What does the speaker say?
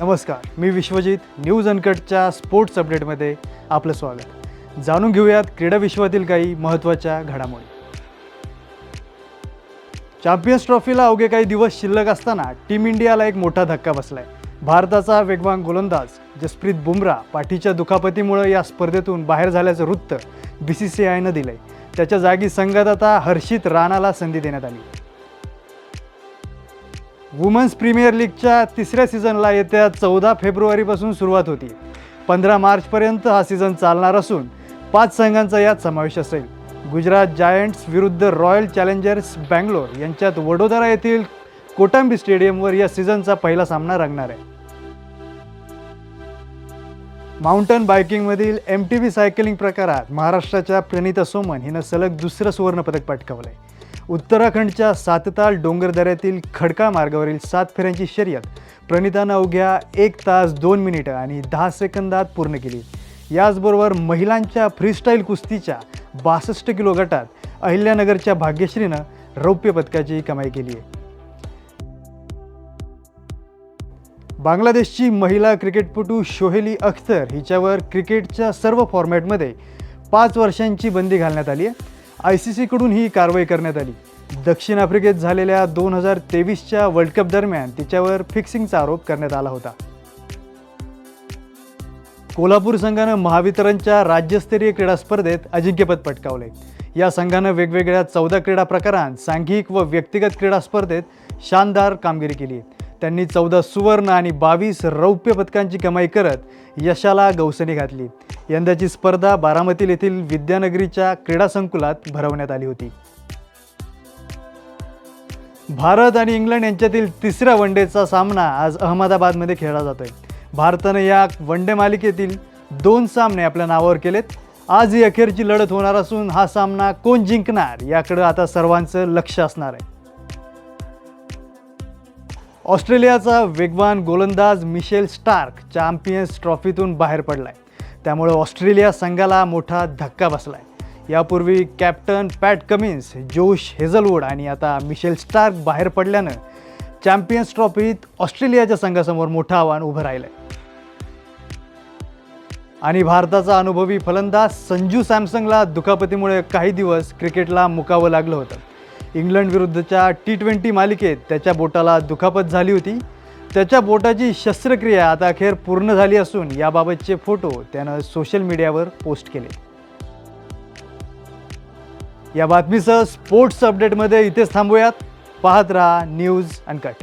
नमस्कार मी विश्वजित न्यूज अनकटच्या स्पोर्ट्स अपडेटमध्ये आपलं स्वागत. जाणून घेऊयात क्रीडा विश्वातील काही महत्त्वाच्या घडामोडी. चॅम्पियन्स ट्रॉफीला अवघे काही दिवस शिल्लक असताना टीम इंडियाला एक मोठा धक्का बसलाय. भारताचा वेगवान गोलंदाज जसप्रीत बुमराह पाठीच्या दुखापतीमुळे या स्पर्धेतून बाहेर झाल्याचं वृत्त बी सी सी आयनं दिलंय. त्याच्या जागी संघात आता हर्षित राणाला संधी देण्यात आली. वुमन्स प्रीमियर लीगच्या तिसऱ्या सीझनला येत्या चौदा फेब्रुवारीपासून सुरुवात होती. पंधरा मार्चपर्यंत हा सीझन चालणार असून पाच संघांचा यात समावेश असेल. गुजरात जायंट्स विरुद्ध रॉयल चॅलेंजर्स बँगलोर यांच्यात वडोदरा येथील कोटांबी स्टेडियमवर या सीझनचा पहिला सामना रंगणार आहे. माउंटन बायकिंगमधील एम टी व्ही सायकलिंग प्रकारात महाराष्ट्राच्या प्रणिता सोमन हिनं सलग दुसरं सुवर्णपदक पटकावलं आहे उत्तराखंडच्या सातताल डोंगरदऱ्यातील खडका मार्गावरील सात फेऱ्यांची शर्यत प्रणितानं अवघ्या एक तास दोन मिनिटं आणि दहा सेकंदात पूर्ण केली. याचबरोबर महिलांच्या फ्रीस्टाईल कुस्तीच्या बासष्ट किलो गटात अहिल्यानगरच्या भाग्यश्रीनं रौप्य पदकाची कमाई केली आहे. बांगलादेशची महिला क्रिकेटपटू शोहेली अख्तर हिच्यावर क्रिकेटच्या सर्व फॉर्मॅटमध्ये पाच वर्षांची बंदी घालण्यात आली आहे. आय सी सीकडून ही कारवाई करण्यात आली. दक्षिण आफ्रिकेत झालेल्या दोन हजार तेवीसच्या वर्ल्ड कप दरम्यान तिच्यावर फिक्सिंगचा आरोप करण्यात आला होता. कोल्हापूर संघानं महावितरणच्या राज्यस्तरीय क्रीडा स्पर्धेत अजिंक्यपद पटकावले. या संघानं वेगवेगळ्या चौदा क्रीडा प्रकारांत सांघिक व व्यक्तिगत क्रीडा स्पर्धेत शानदार कामगिरी केली. त्यांनी चौदा सुवर्ण आणि बावीस रौप्य पदकांची कमाई करत यशाला गौसणी घातली. यंदाची स्पर्धा बारामती येथील विद्यानगरीच्या क्रीडा संकुलात भरवण्यात आली होती. भारत आणि इंग्लंड यांच्यातील तिसऱ्या वनडेचा सामना आज अहमदाबादमध्ये खेळला जातोय. भारतानं या वनडे मालिकेतील दोन सामने आपल्या नावावर केलेत. आज ही अखेरची लढत होणार असून हा सामना कोण जिंकणार याकडं आता सर्वांचं लक्ष असणार आहे. ऑस्ट्रेलियाचा वेगवान गोलंदाज मिशेल स्टार्क चॅम्पियन्स ट्रॉफीतून बाहेर पडलाय. त्यामुळे ऑस्ट्रेलिया संघाला मोठा धक्का बसला आहे यापूर्वी captain Pat Cummins Josh Hazlewood आणि आता मिशेल स्टार्क बाहेर पडल्यानं चॅम्पियन्स ट्रॉफीत ऑस्ट्रेलियाच्या संघासमोर मोठं आव्हान उभं राहिलं आहे आणि भारताचा अनुभवी फलंदाज संजू सॅमसंगला दुखापतीमुळे काही दिवस क्रिकेटला मुकावं लागलं होतं. इंग्लंडविरुद्धच्या टी ट्वेंटी मालिकेत त्याच्या बोटाला दुखापत झाली होती. त्याच्या बोटाची शस्त्रक्रिया आता अखेर पूर्ण झाली असून याबाबतचे फोटो त्यानं सोशल मीडियावर पोस्ट केले. या बातमीसह स्पोर्ट्स अपडेटमध्ये इथेच थांबूयात. पाहत राहा न्यूज अनकट.